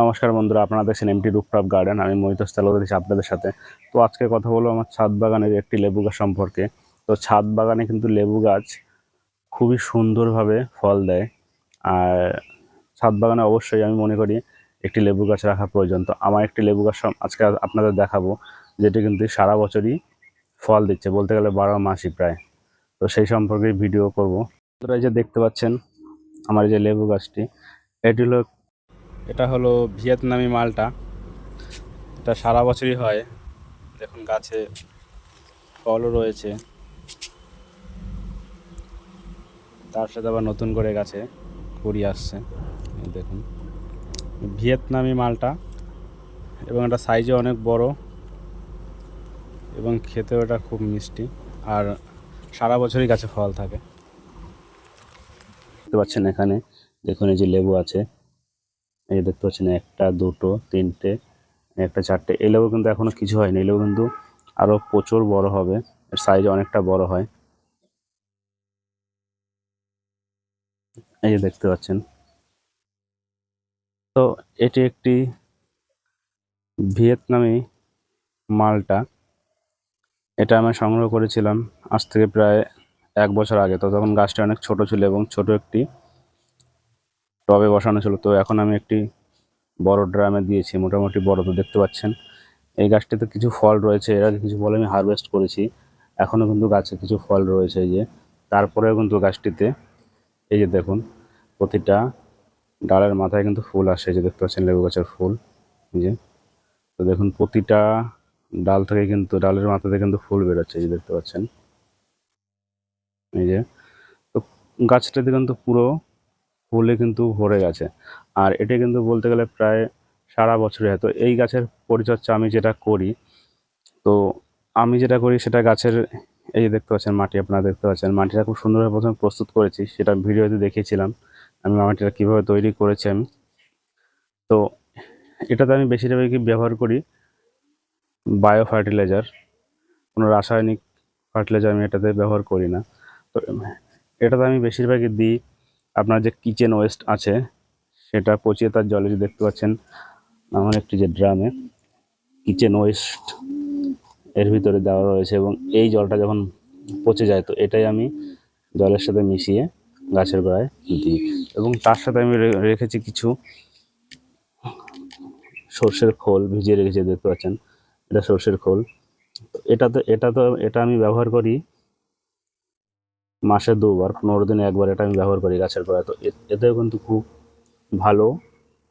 নমস্কার বন্ধুরা, আপনারা দেখছেন এমটি রুপটপ গার্ডেন আমি তালুকদার দিচ্ছি আপনাদের সাথে। তো আজকে কথা বলব আমার ছাদ বাগানের একটি লেবু গাছ সম্পর্কে। তো ছাদ বাগানে কিন্তু লেবু গাছ খুবই সুন্দরভাবে ফল দেয়। আর ছাদ বাগানে অবশ্যই আমি মনে করি একটি লেবু গাছ রাখা প্রয়োজন। তো আমার একটি লেবু গাছ আজকে আপনাদের দেখাবো, যেটি কিন্তু সারা বছরই ফল দিচ্ছে, বলতে গেলে বারো মাসই প্রায়। তো সেই সম্পর্কে ভিডিও করব। এই যে দেখতে পাচ্ছেন আমার যে লেবু গাছটি, এটি হলো এটা হলো ভিয়েতনামি মালটা। এটা সারা বছরই হয়। দেখুন, গাছে ফলও রয়েছে। তার সাথে আবার নতুন করে গাছে কুড়ি আসছে। দেখুন, ভিয়েতনামি মালটা। এবং এটা সাইজে অনেক বড়। এবং খেতেও এটা খুব মিষ্টি। আর সারা বছরই গাছে ফল থাকে। পাচ্ছেন এখানে, দেখুন এই যে লেবু আছে। এই দেখতে পাচ্ছেন, একটা, দুটো, তিনটে, একটা, চারটে। এই লেবু কিন্তু এখনও কিছু হয়নি। এই লেবু কিন্তু আরও প্রচুর বড় হবে। সাইজ অনেকটা বড় হয়। এই যে দেখতে পাচ্ছেন। তো এটি একটি ভিয়েতনামি মালটা। এটা আমি সংগ্রহ করেছিলাম আজ থেকে প্রায় এক বছর আগে। তো তখন গাছটা অনেক ছোট ছিল এবং ছোট একটি টবে বসানো ছিল। তো এখন আমি একটি বড় ড্রামে দিয়েছি, মোটামুটি বড় তো দেখতে পাচ্ছেন। এই গাছটিতে কিছু ফল রয়েছে, এর আগে কিছু ফল আমি হারভেস্ট করেছি, এখনও কিন্তু গাছে কিছু ফল রয়েছে এই যে। তারপরেও কিন্তু গাছটিতে, এই যে দেখুন, প্রতিটা ডালের মাথায় কিন্তু ফুল আসে যে দেখতে পাচ্ছেন লেবু গাছের ফুল, এই যে। তো দেখুন, প্রতিটা ডাল থেকে কিন্তু, ডালের মাথাতে কিন্তু ফুল বেরোচ্ছে যে দেখতে পাচ্ছেন। এই যে, তো গাছটাতে কিন্তু পুরো ফুলে কিন্তু ভরে গেছে। আর এটা কিন্তু বলতে গেলে প্রায় সারা বছরই হয়। তো এই গাছের পরিচর্যা আমি যেটা করি, তো আমি যেটা করি সেটা গাছের, এই যে দেখতে পাচ্ছেন মাটি, আপনারা দেখতে পাচ্ছেন মাটিটা খুব সুন্দরভাবে প্রথমে প্রস্তুত করেছি, সেটা ভিডিওতে দেখিয়েছিলাম আমি মাটিটা কীভাবে তৈরি করেছি আমি। তো এটাতে আমি বেশিরভাগই ব্যবহার করি বায়ো ফার্টিলাইজার কোনো রাসায়নিক ফার্টিলাইজার আমি এটাতে ব্যবহার করি না। তো এটাতে আমি বেশিরভাগই দিই আপনার যে কিচেন ওয়েস্ট আছে, সেটা পচিয়ে তার জলে যে দেখতে পাচ্ছেন, আমার একটি যে ড্রামে কিচেন ওয়েস্ট এর ভিতরে দেওয়া রয়েছে এবং এই জলটা যখন পচে যায়, তো এটাই আমি জলের সাথে মিশিয়ে গাছের গোড়ায় দিই। এবং তার সাথে আমি রেখেছি কিছু সর্ষের খোল ভিজিয়ে রেখেছি, দেখতে পাচ্ছেন, এটা সর্ষের খোল। এটা তো এটা তো এটা আমি ব্যবহার করি মাসে দুবার, পনেরো দিনে একবার এটা আমি ব্যবহার করি গাছের গোড়ায়। তো এতেও কিন্তু খুব ভালো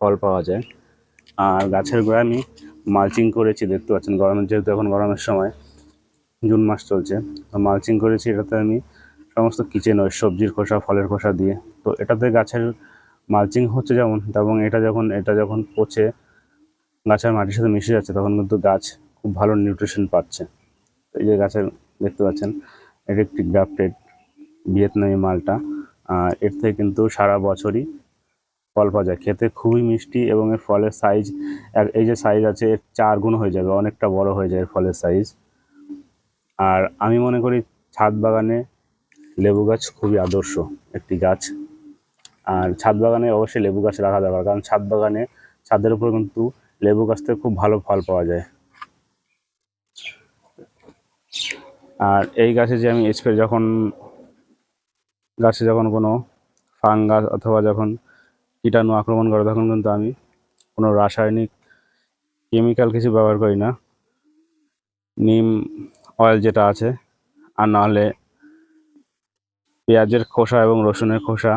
ফল পাওয়া যায়। আর গাছের গোড়ায় আমি মালচিং করেছি, দেখতে পাচ্ছেন গরমের, যেহেতু এখন গরমের সময়, জুন মাস চলছে, তো মালচিং করেছি, এটাতে আমি সমস্ত কিচেন ওই সবজির খোসা, ফলের খোসা দিয়ে। তো এটাতে গাছের মালচিং হচ্ছে যেমন, এবং এটা যখন এটা যখন পচে গাছের মাটির সাথে মিশে যাচ্ছে, তখন কিন্তু গাছ খুব ভালো নিউট্রিশন পাচ্ছে। এই যে গাছের, দেখতে পাচ্ছেন এটা একটি গ্রাফটেড ভিয়েতনামি মালটা। এর থেকে কিন্তু সারা বছরই ফল পাওয়া যায়। খেতে খুবই মিষ্টি এবং এর ফলের সাইজ এই যে সাইজ আছে, এর চার গুণ হয়ে যাবে, অনেকটা বড় হয়ে যায় এর ফলের সাইজ আর আমি মনে করি ছাদ বাগানে লেবু গাছ খুবই আদর্শ একটি গাছ। আর ছাদ বাগানে অবশ্যই লেবু গাছ রাখা দরকার, কারণ ছাদ বাগানে, ছাদের উপর কিন্তু লেবু গাছ থেকে খুব ভালো ফল পাওয়া যায়। আর এই গাছে যে আমি স্প্রে যখন গাছে যখন কোনো ফাঙ্গাস অথবা যখন কীটাণু আক্রমণ করে, তখন কিন্তু আমি কোনো রাসায়নিক কেমিক্যাল কিছু ব্যবহার করি না। নিম অয়েল যেটা আছে, আর নাহলে পেঁয়াজের খোসা এবং রসুনের খোসা,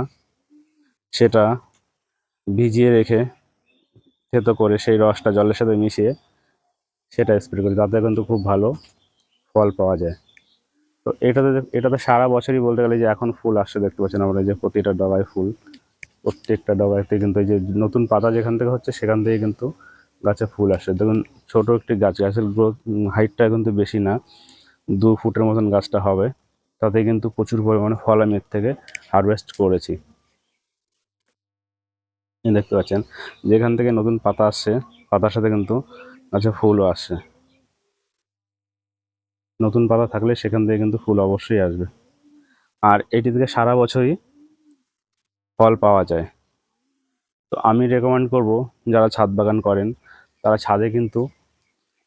সেটা ভিজিয়ে রেখে থেতো করে সেই রসটা জলের সাথে মিশিয়ে সেটা স্প্রে করি। তাতে কিন্তু খুব ভালো ফল পাওয়া যায়। তো এটাতে এটাতে সারা বছরই বলতে গেলে যে এখন ফুল আসছে, দেখতে পাচ্ছেন আমরা যে প্রতিটা ডগায় ফুল। প্রত্যেকটা ডগাতে কিন্তু এই যে নতুন পাতা যেখান থেকে হচ্ছে, সেখান থেকে কিন্তু গাছে ফুল আসে দেখুন, ছোট একটি গাছ, গাছের গ্রোথ হাইটটা কিন্তু বেশি না। দু ফুটের মতন গাছটা হবে। তাতে কিন্তু প্রচুর পরিমাণে ফল আমি এর থেকে হারভেস্ট করেছি। দেখতে পাচ্ছেন, যেখান থেকে নতুন পাতা আসছে, পাতার সাথে কিন্তু গাছে ফুলও আসছে। নতুন পাতা থাকলে সেখান থেকে কিন্তু ফুল অবশ্যই আসবে। আর এটি থেকে সারা বছরই ফল পাওয়া যায়। তো আমি রেকমেন্ড করব, যারা ছাদ বাগান করেন, তারা ছাদে কিন্তু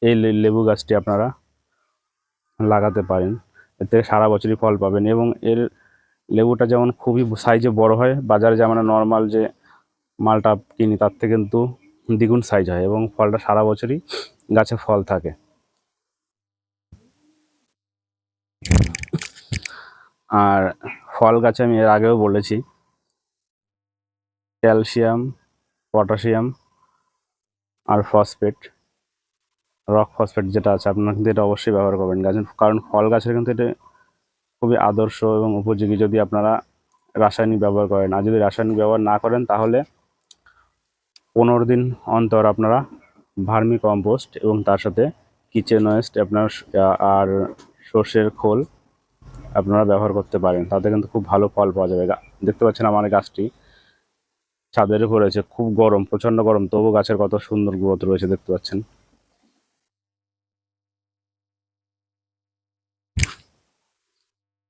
এই লেবু গাছটি আপনারা লাগাতে পারেন। এর থেকে সারা বছরই ফল পাবেন এবং এর লেবুটা যেমন খুবই সাইজে বড় হয়, বাজারে যেমন নর্মাল যে মালটা কিনি, তার থেকে কিন্তু দ্বিগুণ সাইজ হয় এবং ফলটা সারা বছরই গাছে ফল থাকে। আর ফল গাছে আমি এর আগেও বলেছি। ক্যালসিয়াম, পটাশিয়াম আর ফসফেট, রক ফসফেট যেটা আছে, আপনারা কিন্তু এটা অবশ্যই ব্যবহার করবেন। গাছের, কারণ ফল গাছের কিন্তু এটা খুবই আদর্শ এবং উপযোগী যদি আপনারা রাসায়নিক ব্যবহার করেন। আর যদি রাসায়নিক ব্যবহার না করেন, তাহলে পনেরো দিন অন্তর আপনারা ভার্মি কম্পোস্ট এবং তার সাথে কিচেন ওয়েস্ট আপনার আর সর্ষের খোল আপনারা ব্যবহার করতে পারেন, তাতে কিন্তু খুব ভালো ফল পাওয়া যাবে। দেখতে পাচ্ছেন আমার গাছটি ছাদের উপর রয়েছে, খুব গরম, প্রচণ্ড গরম, তবু গাছের কত সুন্দর গ্রোথ রয়েছে, দেখতে পাচ্ছেন।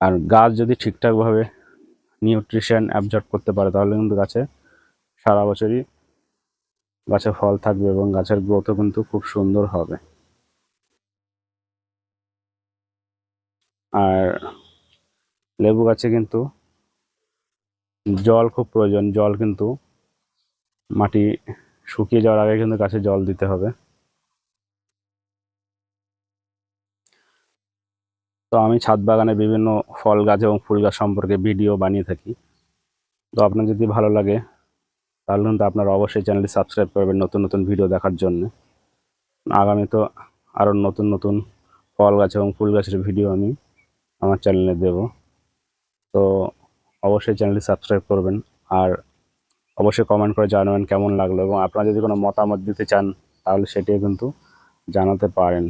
আর গাছ যদি ঠিকঠাকভাবে নিউট্রিশন অ্যাবজর্ব করতে পারে, তাহলে কিন্তু গাছে সারা বছরই গাছে ফল থাকবে এবং গাছের গ্রোথও কিন্তু খুব সুন্দর হবে। আর লেবু গাছে কিন্তু জল খুব প্রয়োজন, জল কিন্তু মাটি শুকিয়ে যাওয়ার আগে কিন্তু গাছে জল দিতে হবে। তো আমি ছাদ বাগানে বিভিন্ন ফল গাছ এবং ফুল গাছ সম্পর্কে ভিডিও বানিয়ে থাকি। তো আপনার যদি ভালো লাগে, তাহলে কিন্তু আপনারা অবশ্যই চ্যানেলটি সাবস্ক্রাইব করবেন নতুন নতুন ভিডিও দেখার জন্য। আগামী তো আরও নতুন নতুন ফল গাছ এবং ফুল গাছের ভিডিও আমি আমার চ্যানেলে দেব। তো অবশ্যই চ্যানেলটি সাবস্ক্রাইব করবেন। আর অবশ্যই কমেন্ট করে জানাবেন কেমন লাগল এবং আপনারা যদি কোনো মতামত দিতে চান, তাহলে সেটিও কিন্তু জানাতে পারেন।